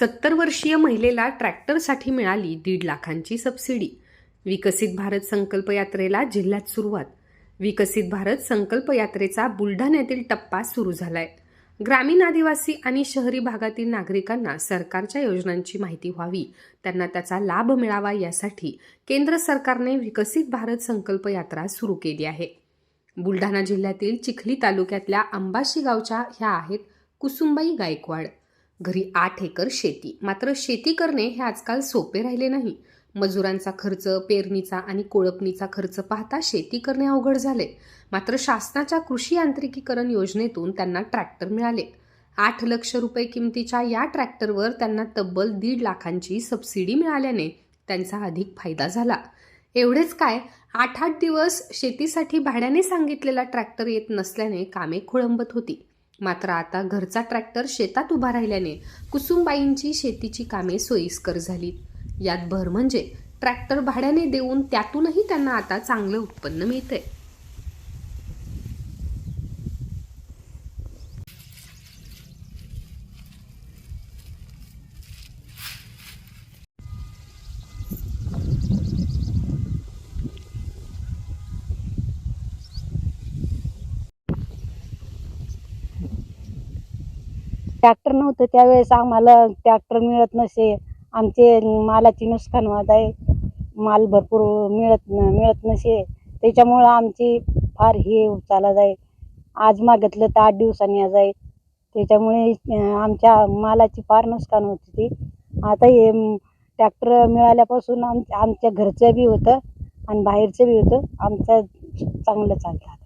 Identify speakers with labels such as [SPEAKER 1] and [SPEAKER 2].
[SPEAKER 1] सत्तर वर्षीय महिलेला ट्रॅक्टरसाठी मिळाली दीड लाखांची सबसिडी. विकसित भारत संकल्प यात्रेला जिल्ह्यात सुरुवात. विकसित भारत संकल्प यात्रेचा बुलढाण्यातील टप्पा सुरू झालाय. ग्रामीण आदिवासी आणि शहरी भागातील नागरिकांना सरकारच्या योजनांची माहिती व्हावी त्यांना त्याचा लाभ मिळावा यासाठी केंद्र सरकारने विकसित भारत संकल्प यात्रा सुरू केली आहे. बुलढाणा जिल्ह्यातील चिखली तालुक्यातल्या अंबाशी गावच्या ह्या आहेत कुसुंबाई गायकवाड. घरी आठ एकर शेती. मात्र शेती करणे हे आजकाल सोपे राहिले नाही. मजुरांचा खर्च पेरणीचा आणि कोळपणीचा खर्च पाहता शेती करणे अवघड झाले. मात्र शासनाच्या कृषी यांत्रिकीकरण योजनेतून त्यांना ट्रॅक्टर मिळाले. आठ लक्ष रुपये किमतीच्या या ट्रॅक्टरवर त्यांना तब्बल दीड लाखांची सबसिडी मिळाल्याने त्यांचा अधिक फायदा झाला. एवढेच काय आठ आठ दिवस शेतीसाठी भाड्याने सांगितलेला ट्रॅक्टर येत नसल्याने कामे खोळंबत होती. मात्र आता घरचा ट्रॅक्टर शेतात उभा राहिल्याने कुसुमबाईंची शेतीची कामे सोयीस्कर झाली. यात भर म्हणजे ट्रॅक्टर भाड्याने देऊन त्यातूनही त्यांना आता चांगलं उत्पन्न मिळतंय.
[SPEAKER 2] ट्रॅक्टर नव्हतं त्यावेळेस आम्हाला ट्रॅक्टर मिळत नसे. आमचे मालाची नुकसान होत आहे. माल भरपूर मिळत न- मिळत नसे. त्याच्यामुळं आमची फार हे चालत आहे. आज मागितलं तर आठ दिवसांनी आज आहे. त्याच्यामुळे आमच्या मालाची फार नुकसान होत होती. आता हे ट्रॅक्टर मिळाल्यापासून आम आमच्या घरचं बी होतं आणि बाहेरचं बी होतं. आमचं चांगलं चालतं आता.